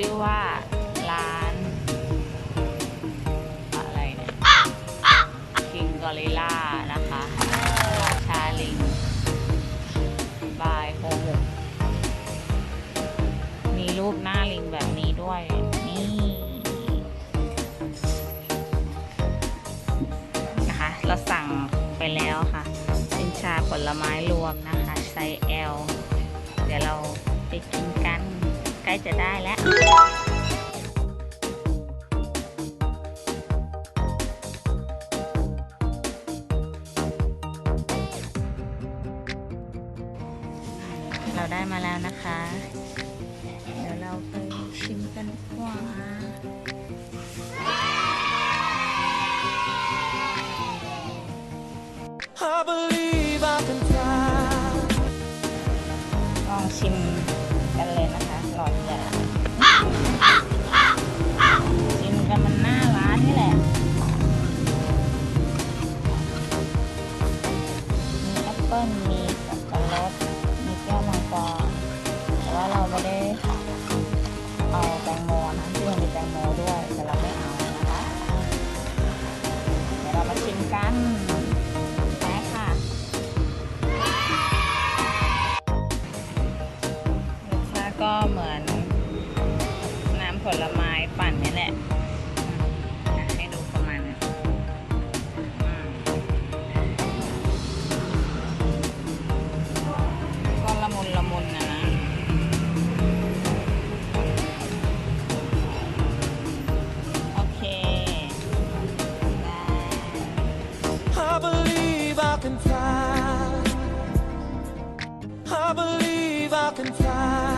ชื่อว่าร้าน อะไรเนี่ยคิงกอริล่านะคะราชาลิง บายโฮมุกมีรูปหน้าลิงแบบนี้ด้วยนี่นะคะ เราสั่งไปแล้วค่ะ เป็นชาผลไม้รวมนะคะ ไซส์ L เดี๋ยวเราไปกินกัน ใกล้จะได้แล้วเราได้มาแล้วนะคะ เดี๋ยวเราไปชิมกันดีกว่า I believe ปิ้ลมีสับปะรดมีแก้วมังกรแต่ว่าเราไม่ได้เอาแตงโมนะที่มันมีแตงโมด้วยแต่เราไม่เอานะคะเดี๋ยวเรามาชิมกันไปค่ะรสชาติก็เหมือนน้ำผลไม้ปั่นนี่แหละ I believe I can fly. I believe I can fly.